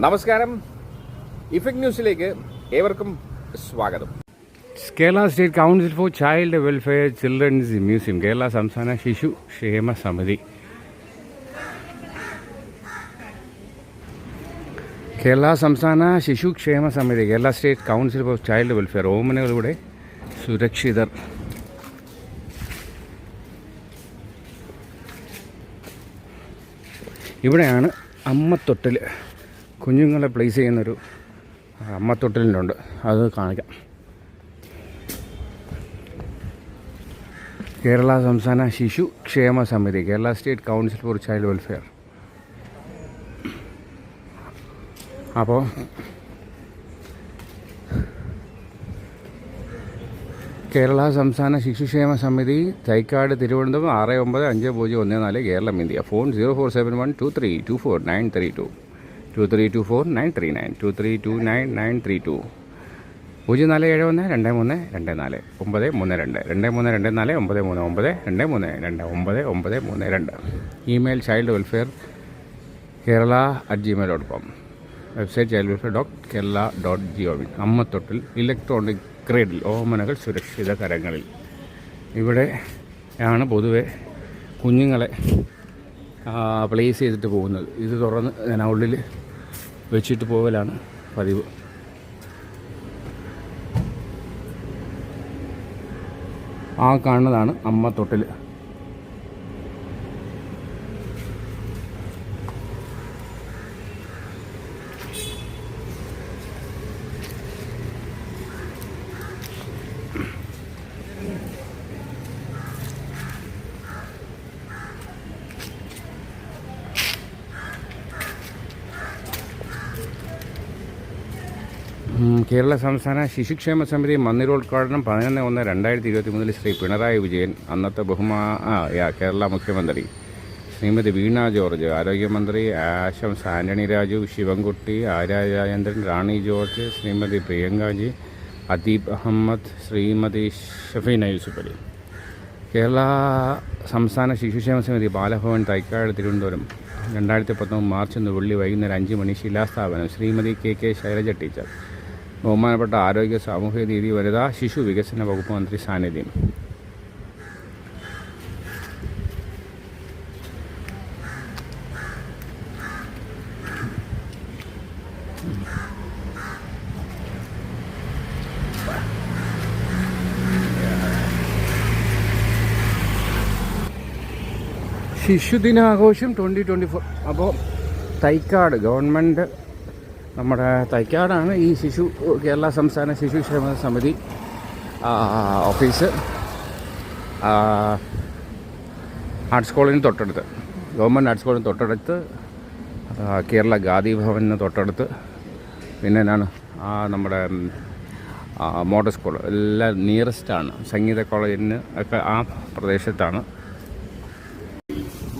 നമസ്കാരം. ഇഫക്ട് ന്യൂസിലേക്ക് ഏവർക്കും സ്വാഗതം. Kerala state council for child welfare children's museum Kerala സംസ്ഥാന ശിശു ക്ഷേമ സമിതി. കേരള സംസ്ഥാന ശിശുക്ഷേമ സമിതി Kerala state council for child welfare ഓമനകളുടെ സുരക്ഷിതർ. ഇവിടെയാണ് അമ്മത്തൊട്ടിൽ കുഞ്ഞുങ്ങളെ പ്ലേസ് ചെയ്യുന്നൊരു അമ്മത്തൊട്ടിലുണ്ട്. അത് കാണിക്കാം. കേരള സംസ്ഥാന ശിശു ക്ഷേമ സമിതി Kerala state council for child welfare. അപ്പോൾ കേരള സംസ്ഥാന ശിശുക്ഷേമ സമിതി തൈക്കാട് തിരുവനന്തപുരം ആറ് ഒമ്പത് അഞ്ച് പൂജ്യം ഒന്ന് നാല് Keralam India. Phone zero four seven one two three two four nine three two. Two three two four nine three nine two three two nine nine three two പൂജ്യം നാല് ഏഴ് ഒന്ന് രണ്ട് മൂന്ന് രണ്ട് നാല്. ഒമ്പത് മൂന്ന് രണ്ട്. രണ്ട് മൂന്ന് രണ്ട് നാല് ഒമ്പത് മൂന്ന് ഒമ്പത് രണ്ട് മൂന്ന് രണ്ട് ഒമ്പത് ഒമ്പത് മൂന്ന് രണ്ട്. Email child welfare Kerala at gmail dot com website child welfare dot Kerala dot G O V അമ്മത്തൊട്ടിൽ electronic cradle ഓമനകൾ സുരക്ഷിത കരങ്ങളിൽ. ഇവിടെ ആണ് പൊതുവെ കുഞ്ഞുങ്ങളെ പ്ലേസ് ചെയ്തിട്ട് പോകുന്നത്. ഇത് തുറന്ന് ഞാൻ ഉള്ളിൽ വെച്ചിട്ട് പോകലാണ് പതിവ്. ആ കാണുന്നതാണ് അമ്മ തൊട്ടിൽ കേരള സംസ്ഥാന ശിശുക്ഷേമ സമിതി മന്ദിരോദ്ഘാടനം പതിനൊന്ന് ഒന്ന് രണ്ടായിരത്തി ഇരുപത്തി മൂന്നിൽ ശ്രീ പിണറായി വിജയൻ അന്നത്തെ ബഹുമാ കേരള മുഖ്യമന്ത്രി. ശ്രീമതി വീണ ജോർജ് ആരോഗ്യമന്ത്രി ആശംസ് ആന്റണി രാജു ശിവൻകുട്ടി ആര്യ റാണി ജോർജ് ശ്രീമതി പ്രിയങ്കാജി അദീബ് അഹമ്മദ് ശ്രീമതി ഷഫീന യൂസുഫ് അലി കേരള സംസ്ഥാന ശിശുക്ഷേമ സമിതി ബാലഭവൻ തൈക്കാട് തിരുവനന്തപുരം. രണ്ടായിരത്തി പത്തൊമ്പത് മാർച്ച് ഒന്ന് വെള്ളി വൈകുന്നേരം അഞ്ച് മണി ശിലാസ്ഥാപനം. Shrimati K K Shailaja teacher. ബഹുമാനപ്പെട്ട ആരോഗ്യ സാമൂഹിക നീതി വനിതാ ശിശു വികസന വകുപ്പ് മന്ത്രി സാന്നിധ്യം ശിശുദിനാഘോഷം ട്വന്റി ട്വന്റി ഫോർ അപ്പോൾ തൈക്കാട് ഗവൺമെന്റ് നമ്മുടെ തൈക്കാടാണ് ഈ ശിശു കേരള സംസ്ഥാന ശിശുക്ഷേമ സമിതി ഓഫീസ് ആർട്സ് കോളേജിന് തൊട്ടടുത്ത് ഗവൺമെന്റ് ആർട്സ് കോളേജിന് തൊട്ടടുത്ത് കേരള ഗാന്ധി ഭവനിന് തൊട്ടടുത്ത് പിന്നെ എന്നാണ് നമ്മുടെ മോഡൽ സ്കൂൾ എല്ലാം നിയറസ്റ്റാണ് സംഗീത കോളേജിന് ഒക്കെ ആ പ്രദേശത്താണ്.